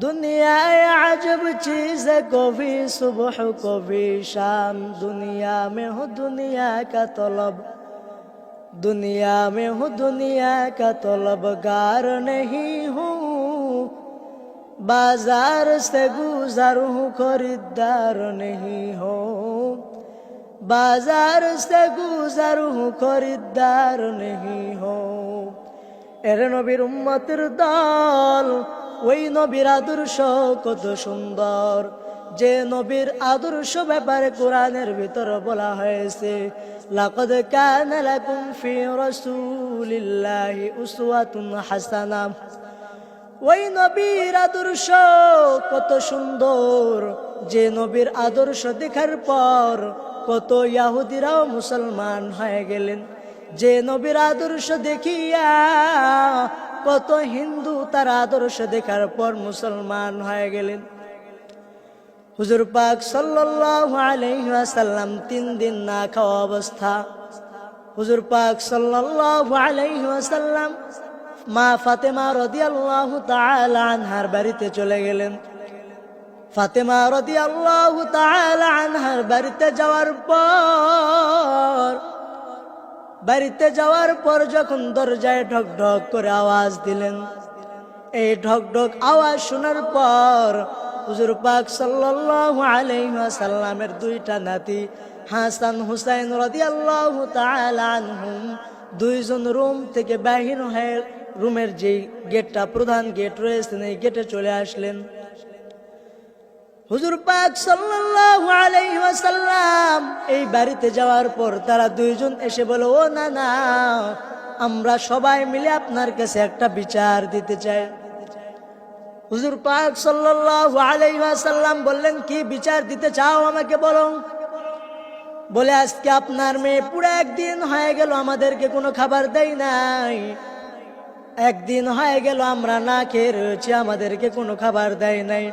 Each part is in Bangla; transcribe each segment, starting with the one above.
दुनिया अजब चीज है कभी सुबह कभी शाम दुनिया में हो दुनिया का तलब दुनिया में हूँ दुनिया का तलबगार नहीं हूँ बाजार से गुजर हूँ खरीदार नहीं हो बाजार से गुजर हूँ खरीदार नहीं हो এর নবীর উম্মতের দল ওই নবীর আদর্শ কত সুন্দর। যে নবীর আদর্শ ব্যাপারে কোরআনের ভিতর বলা হয়েছে, লাকদ কানা লাকুম ফি রাসূলিল্লাহি উসওয়াতুন হাসানা। ওই নবীর আদর্শ কত সুন্দর। যে নবীর আদর্শ দেখার পর কত ইয়াহুদিরাও মুসলমান হয়ে গেলেন। যে নবীর আদর্শ দেখিয়া কত হিন্দু তার আদর্শ দেখার পর মুসলমান হয়ে গেলেন। হুজুর পাক ওয়াসাল্লাম তিন দিন না খাওয়া অবস্থা। হুজুর পাক ওয়াসাল্লাম মা ফাতেমা রাদিয়াল্লাহু আনহার বাড়িতে চলে গেলেন। ফাতেমা রাদিয়াল্লাহু আনহার বাড়িতে যাওয়ার পর বাড়িতে যাওয়ার পর যখন দরজায় ঢক ঢক করে আওয়াজ দিলেন, এই ঢক ঢক আওয়াজ শোনার পর হুজুর পাক সাল্লাল্লাহু আলাইহি ওয়াসাল্লামের দুইটা নাতি, হাসান, হুসাইন রাদিয়াল্লাহু তাআলা আনহুম, দুইজন রুম থেকে বাহির হয়ে রুমের যেই গেটটা, প্রধান গেট রয়েছে এই গেটে চলে আসলেন। হুজুর পাক সাল্লাল্লাহু আলাইহি ওয়াসাল্লাম এই বাড়িতে যাওয়ার পর তারা দুইজন এসে বলে, ও না না, আমরা সবাই মিলে আপনার কাছে একটা বিচার দিতে চাই। হুজুর পাক সাল্লাল্লাহু আলাইহি ওয়াসাল্লাম বললেন, কি বিচার দিতে চাও আমাকে বলো? বলে, আজকে আপনার মেয়ে পুরো একদিন হয়ে গেল আমাদেরকে কোনো খাবার দেয় নাই। একদিন হয়ে গেল আমরা না খেয়ে রয়েছি, আমাদেরকে কোনো খাবার দেয় নাই।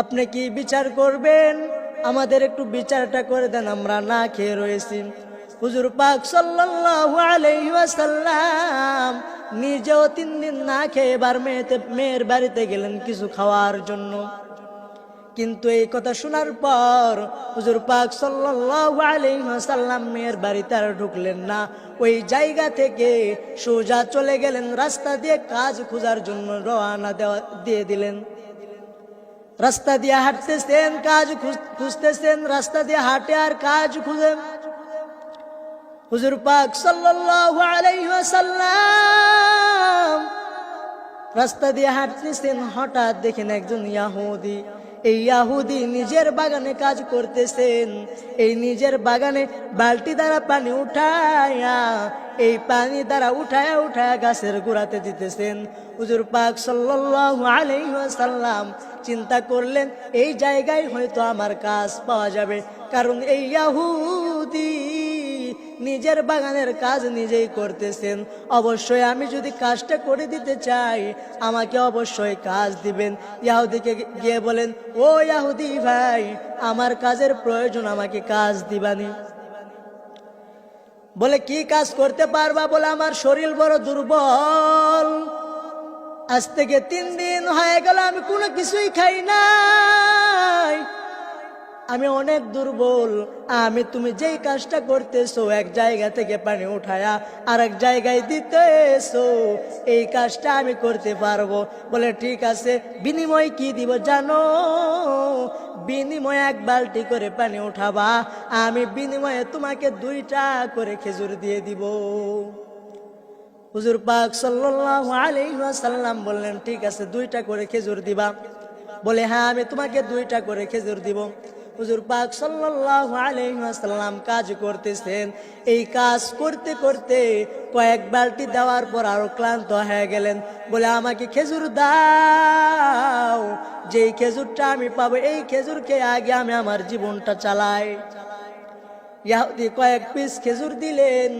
আপনি কি বিচার করবেন? আমাদের একটু বিচারটা করে দেন, আমরা না খেয়ে রয়েছি। হুজুর পাক সাল্লাল্লাহু আলাইহি ওয়াসাল্লাম নিজেও তিন দিন না খেয়ে এবার মেয়েতে, মেয়ের বাড়িতে গেলেন কিছু খাওয়ার জন্য। কিন্তু এই কথা শোনার পর হুজুর পাক সাল্লাল্লাহু আলাইহি ওয়াসাল্লাম মেয়ের বাড়িতে আর ঢুকলেন না। ওই জায়গা থেকে সোজা চলে গেলেন, রাস্তা দিয়ে কাজ খোঁজার জন্য রওনা দেওয়া, দিয়ে দিলেন। রাস্তা দিয়ে হাঁটতেছেন কাজ খুঁজ- খুঁজতেছেন রাস্তা দিয়ে হাঁটে আর কাজ খুঁজে হুজুর পাক সাল্লাল্লাহু আলাইহি ওয়াসাল্লাম রাস্তা দিয়ে হাঁটতেছেন হঠাৎ দেখেন একজন ইয়াহুদি এই ইয়াহুদি নিজের বাগানে কাজ করতেছেন। এই নিজের বাগানে বালতি দ্বারা পানি উঠায়া, এই পানি দ্বারা উঠায়া উঠায়া গাছের গোড়াতে দিতেছেন। হুজুর পাক সাল্লাল্লাহু আলাইহি ওয়াসাল্লাম চিন্তা করলেন, এই জায়গায় হয়তো আমার কাজ পাওয়া যাবে। কারণ এই ইয়াহুদি নিজের বাগানের কাজ নিজেই করতেছেন। অবশ্যই আমি যদি কাজটা করে দিতে চাই, আমাকে অবশ্যই কাজ দিবেন। ইয়াহুদিকে গিয়ে বলেন, ও ইয়াহুদি ভাই, আমার কাজের প্রয়োজন, আমাকে কাজ দিবানি। বলে, কি কাজ করতে পারবা? বলে, আমার শরীর বড় দুর্বল। আজ থেকে তিন দিন হয়ে গেল, আমি কোনো কিছুই খাই নাই। আমি অনেক দুর্বল। আমি তুমি যেই কাজটা করতেছো, এক জায়গা থেকে পানি উঠায়া আর এক জায়গায় দিতেছো। এই কাজটা আমি করতে পারব। বলে, ঠিক আছে, বিনিময় কি দিব জানো? বিনিময়ে এক বালতি করে পানি উঠাবা। আমি বিনিময়ে তোমাকে দুইটা করে খেজুর দিয়ে দিব। হুজুর পাক সাল্লাল্লাহু আলাইহি ওয়াসাল্লাম বললেন, ঠিক আছে, দুইটা করে খেজুর দিবা। বলে হ্যাঁ আমি তোমাকে দুইটা করে খেজুর দিব। হুজুর পাক সাল্লাহ ওয়াসাল্লাম কাজ করতেছেন। এই কাজ করতে করতে কয়েক বালটি দেওয়ার পর আরও ক্লান্ত হয়ে গেলেন। বলে, আমাকে খেজুর দাও। যে খেজুরটা আমি পাবো, এই খেজুর খেয়ে আগে আমি আমার জীবনটা চালাই। ইয়াহুদি কয়েক পিস খেজুর দিলেন।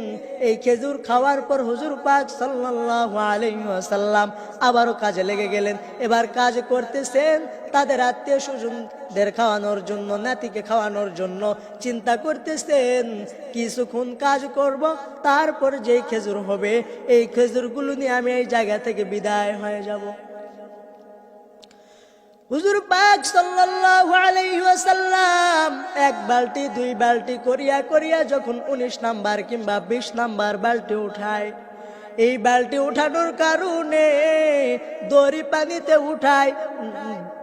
এই খেজুর খাওয়ার পর হুজুর পাক সাল্লাল্লাহু আলাইহি ওয়াসাল্লাম আবারও কাজে লেগে গেলেন। এবার কাজ করতেছেন তাদের আত্মীয় স্বজনদের খাওয়ানোর জন্য, নাতিকে খাওয়ানোর জন্য চিন্তা করতেছেন, কিছুক্ষণ কাজ করব, তারপর যেই খেজুর হবে, এই খেজুরগুলো নিয়ে আমি এই জায়গা থেকে বিদায় হয়ে যাব। হুজুর পাক ওয়াসাল্লাম এক বালতি, দুই বালতি করিয়া করিয়া যখন উনিশ নাম্বার কিংবা বিশ নাম্বার বালতি উঠায় এই বালতি উঠানোর কারণে দড়ি পানিতে উঠায়,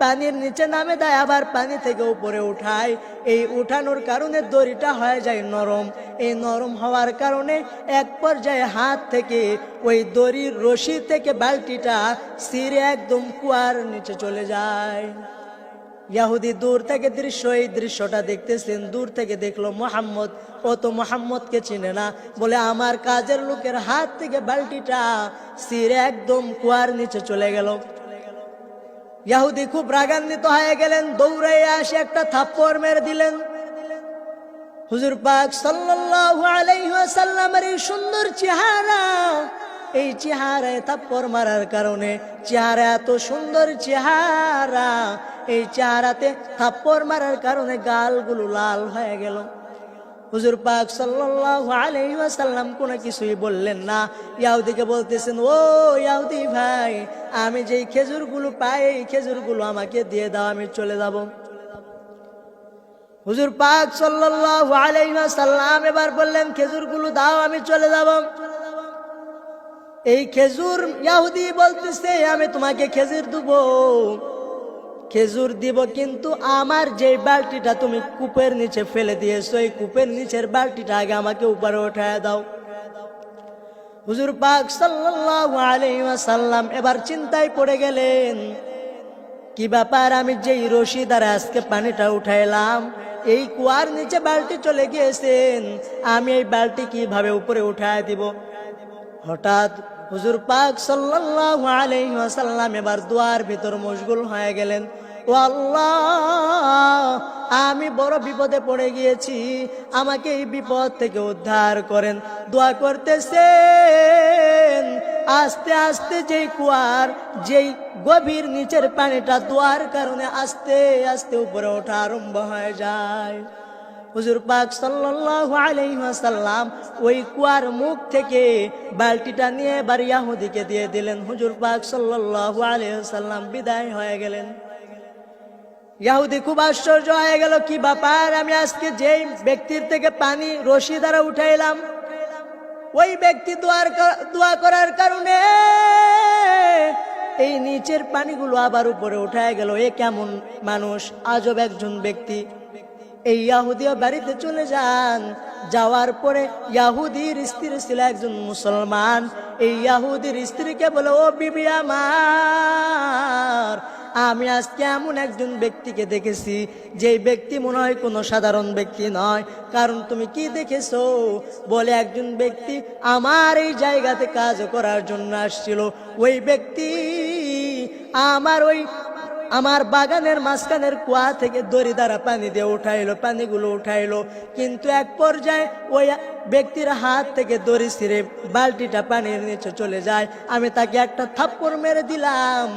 পানির নিচে নামে দেয়, আবার পানি থেকে উপরে উঠায়। এই উঠানোর কারণে দড়িটা হয়ে যায় নরম। এই নরম হওয়ার কারণে এক পর্যায়ে হাত থেকে ওই দড়ির রশি থেকে বালতিটা সিরে একদম কুয়ার নিচে চলে যায়। ইয়াহুদি দূর থেকে দৃশ্য, এই দৃশ্যটা দেখতেছেন, দূর থেকে দেখল মোহাম্মদ। ও তো মোহাম্মদকে চিনে না, বলে আমার কাজের লোকের হাত থেকে বালতিটা সিরে একদম কুয়ার নিচে চলে গেল। ইয়াহুদি খুব রাগান্বিত হয়ে গেলেন, দৌড়াইয়া আসে একটা থাপ্পড় মেরে দিলেন। হুজুর পাক এই সুন্দর চেহারা এই চেহারায় থাপ্পড় মারার কারণে চেহারা এত সুন্দর চেহারা। এই চেহারাতে থাপ্পড় মারার কারণে গালগুলো লাল হয়ে গেল। হুজুর পাক সাল্লাল্লাহু আলাইহি ওয়াসাল্লাম কোনো কিছুই বললেন না। ইয়াহুদিকে বলতেছেন, ও ইয়াহুদি ভাই, আমি যেই খেজুরগুলো পাই, এই খেজুরগুলো আমাকে দিয়ে দাও, আমি চলে যাব। হুজুর পাক সাল্লাল্লাহু আলাইহি ওয়াসাল্লাম এবার বললেন, খেজুরগুলো দাও, আমি চলে যাব। এই খেজুর ইয়াহুদি বলতেছে, আমি তোমাকে খেজুর দেবো। খেজুর দিব কিন্তু আমার যে বালতিটা তুমি কূপের নিচে ফেলে দিয়েছ, এই কূপের নিচের বালতিটা আগে আমাকে উপরে উঠায় দাও। হুজুর পাক সাল্লাল্লাহু আলাইহি ওয়াসাল্লাম এবার চিন্তায় পড়ে গেলেন, কি ব্যাপার? আমি যেই রশি দ্বারা আজকে পানিটা উঠাইলাম, এই কুয়ার নিচে বালতি চলে গিয়েছেন, আমি এই বালতি কীভাবে উপরে উঠায় দিব? হঠাৎ হুজুর পাক সাল্লাল্লাহু আলাইহি ওয়াসাল্লাম এবার দুয়ার ভিতর মশগুল হয়ে গেলেন। ও আল্লাহ আমি বড় বিপদে পড়ে গিয়েছি, আমাকে এই বিপদ থেকে উদ্ধার করেন। দোয়া করতেছেন, আস্তে আস্তে যেই কুয়ার, যেই গভীর নিচের পানিটা দোয়ার কারণে আস্তে আস্তে উপরে ওঠা আরম্ভ হয়ে যায়। হুজুর পাক সাল্লাল্লাহু আলাইহি ওয়াসাল্লাম ওই কুয়ার মুখ থেকে বালতিটা নিয়ে এবার ইয়াহুদিকে দিয়ে দিলেন। হুজুর পাক সাল্লাল্লাহু আলাইহি ওয়াসাল্লাম বিদায় হয়ে গেলেন। ইয়াহুদি খুব আশ্চর্য হয়ে গেল, কি ব্যাপার? আমি আজকে যেই ব্যক্তির থেকে পানি রশি দ্বারা উঠাইলাম, ওই ব্যক্তি দোয়ার দোয়া করার কারণে এই নিচের পানিগুলো আবার উপরে উঠায় গেল। এ কেমন মানুষ? আজব একজন ব্যক্তি। এই ইয়াহুদিও বাড়িতে চলে যান। যাওয়ার পরে ইয়াহুদির স্ত্রী ছিল একজন মুসলমান। এই ইয়াহুদির স্ত্রীকে বলে, ও বিবি আমার, আমি আজকে এমন একজন ব্যক্তিকে দেখেছি যে ব্যক্তি মনে হয় কোনো সাধারণ ব্যক্তি নয়। কারণ তুমি কি দেখেছ? বলে একজন ব্যক্তি, আমার এই জায়গাতে কাজ করার জন্য আসছিল। ওই ব্যক্তি আমার ওই আমার বাগানের মাঝখানের কুয়া থেকে দড়ি দ্বারা পানি দিয়ে উঠাইলো, পানিগুলো উঠাইলো। কিন্তু এক পর্যায়ে ওই ব্যক্তির হাত থেকে দড়ি ছিঁড়ে বালতিটা পানির নিচে চলে যায়। আমি তাকে একটা থাপ্পড় মেরে দিলাম।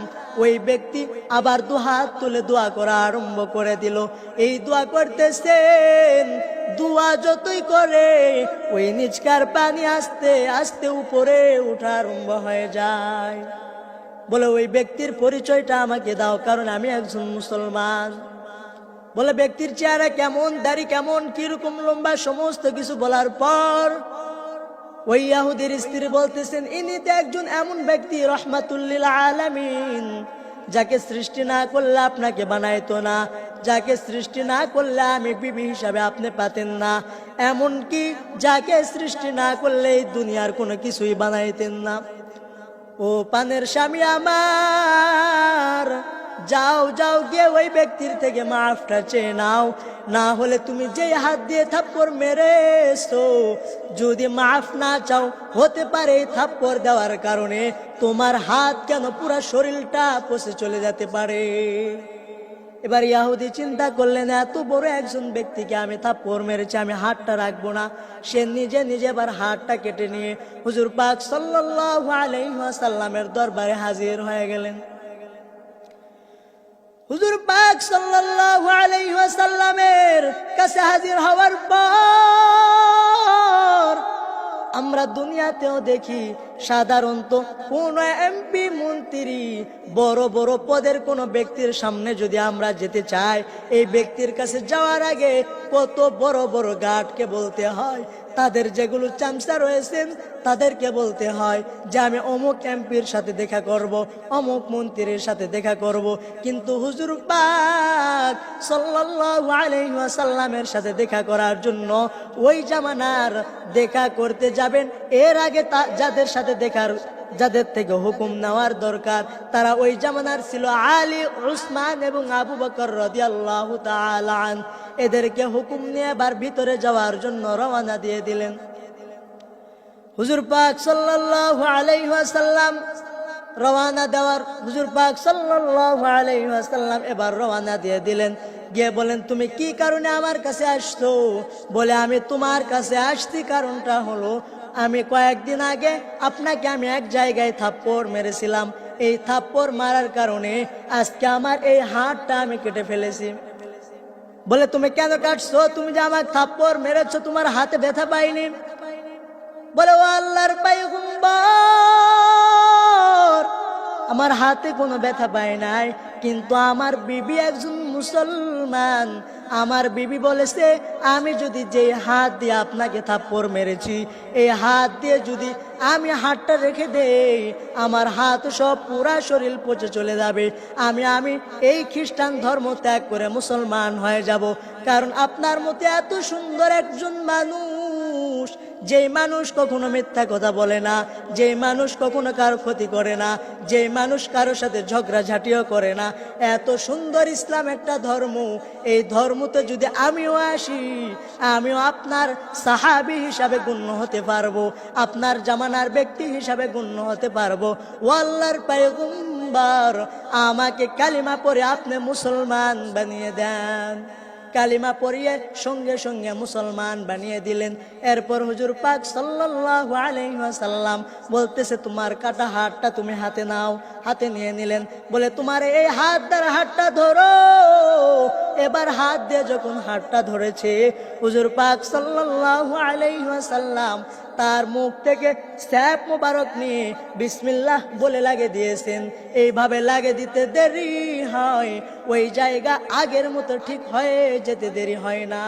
ওই ব্যক্তি আবার দু হাত তুলে দোয়া করা আরম্ভ করে দিল। এই দোয়া করতেছেন, দোয়া যতই করে, ওই নিচকার পানি আস্তে আস্তে উপরে উঠা আরম্ভ হয়ে যায়। বলে, ওই ব্যক্তির পরিচয়টা আমাকে দাও, কারণ আমি একজন মুসলমান। বলে, ব্যক্তির চেহারা কেমন, দাড়ি কেমন, কীরকম লম্বা, সমস্ত কিছু বলার পর ওই ইয়াহুদির স্ত্রী বলতেছেন, ইনি তো একজন এমন ব্যক্তি, রহমাতুল্লিল আলামিন, যাকে সৃষ্টি না করলে আপনাকে বানাইতো না, যাকে সৃষ্টি না করলে আমি বিবি হিসাবে আপনি পাতেন না, এমনকি যাকে সৃষ্টি না করলে এই দুনিয়ার কোনো কিছুই বানাইতেন না। ও পানের স্বামী আমার, যাও যাও গিয়ে ওই ব্যক্তির থেকে মাফটা চেয়ে নাও। না হলে তুমি যে হাত দিয়ে থাপ্পড় মেরেছো, যদি মাফ না চাও, হতে পারে থাপ্পর দেওয়ার কারণে তোমার হাত কেন পুরা শরীরটা পচে চলে যেতে পারে। এবার ইয়াহুদি চিন্তা করলেন, এত বড় একজন ব্যক্তিকে আমি থাপ্পড় মেরেছি, আমি হাতটা রাখব না। সে নিজে নিজে এবার হাতটা কেটে নিয়ে হুজুর পাক সাল্লাল্লাহু আলাইহি দরবারে হাজির হয়ে গেলেন। হুজুর পাক সাল্লাল্লাহু আলাইহি কাছে হাজির হওয়ার পর আমরা দুনিয়াতেও দেখি সাধারণত কোন এমপি, মন্ত্রী, বড় বড় পদের কোন ব্যক্তির সামনে যদি আমরা যেতে চাই, এই ব্যক্তির কাছে যাওয়ার আগে কত বড় বড় গার্ডকে বলতে হয়, তাদের যেগুলো চামচা রয়েছেন তাদেরকে বলতে হয় যে আমি অমুক এমপির সাথে দেখা করব, অমুক মন্ত্রীর সাথে দেখা করব। কিন্তু হুজুর পাক সাল্লাল্লাহু আলাইহি ওয়াসাল্লামের সাথে দেখা করার জন্য ওই জামানার দেখা করতে যাবেন। এর আগে যাদের সাথে দেখার, যাদের থেকে হুকুম নেওয়ার দরকার, তারা ওই জামানার ছিল আলী, উসমান এবং আবু বকর রাদিয়াল্লাহু তাআলা এদেরকে হুকুম নিয়ে এবার ভিতরে যাওয়ার জন্য রওনা দিয়ে দিলেন। হুজুর পাক সাল্লাল্লাহু আলাইহি ওয়াসাল্লাম রওনা দেওয়ার, হুজুর পাক ওয়াসাল্লাম এবার রওনা দিয়ে দিলেন। গিয়ে বলেন, তুমি কি কারণে আমার কাছে আসতো বলে, আমি তোমার কাছে আসছি কারণটা হলো আমি কয়েকদিন আগে আপনাকে আমি এক জায়গায় থাপ্পড় মেরেছিলাম। এই থাপ্পড় মারার কারণে আজকে আমার এই হাতটা আমি কেটে ফেলেছি। বলে, তুমি কেন কাটছো? তুমি যে আমার থাপ্পড় মেরেছো, তোমার হাতে ব্যথা পাইনি? বলে, ও আল্লাহর আমার হাতে কোনো ব্যথা পায় নাই, কিন্তু আমার বিবি একজন মুসলমান আমার বিবি বলেছে, আমি যদি যে হাত দিয়ে আপনাকে থাপ্পড় মেরেছি, এই হাত দিয়ে যদি আমি হাতটা রেখে দেই, আমার হাত সব পুরা শরীর পচে চলে যাবে। আমি আমি এই খ্রিস্টান ধর্ম ত্যাগ করে মুসলমান হয়ে যাব। কারণ আপনার মতে এত সুন্দর একজন মানুষ যে মানুষ কখনো মিথ্যা কথা বলে না যে মানুষ কখনো কারও ক্ষতি করে না যে মানুষ কারও সাথে ঝগড়া ঝাঁটিও করে না। এত সুন্দর ইসলাম একটা ধর্ম। এই ধর্মতে যদি আমিও আসি, আমিও আপনার সাহাবি হিসাবে গণ্য হতে পারব, আপনার জামানার ব্যক্তি হিসাবে গণ্য হতে পারব। ওয়াল্লার পায়গম্বার আমাকে কালিমা পরে আপনি মুসলমান বানিয়ে দেন। কালিমা পড়িয়ে সঙ্গে সঙ্গে মুসলমান বানিয়ে দিলেন। এরপর হুজুর পাক সাল্লাহ বলতেছে, তোমার কাটা হাতটা তুমি হাতে নাও। হাতে নিয়ে নিলেন। বলে, তোমার এই হাত দ্বারা হাতটা ধরো। এবার হাত দিয়ে যখন হাতটা ধরেছে, হুজুর পাক সাল্লাল্লাহু আলাইহি ওয়াসাল্লাম তার মুখ থেকে স্যাপ মোবারক নিয়ে বিসমিল্লাহ বলে লাগে দিয়েছেন। এইভাবে লাগে দিতে দেরি হয়, ওই জায়গা আগের মতো ঠিক হয়ে যেতে দেরি হয় না।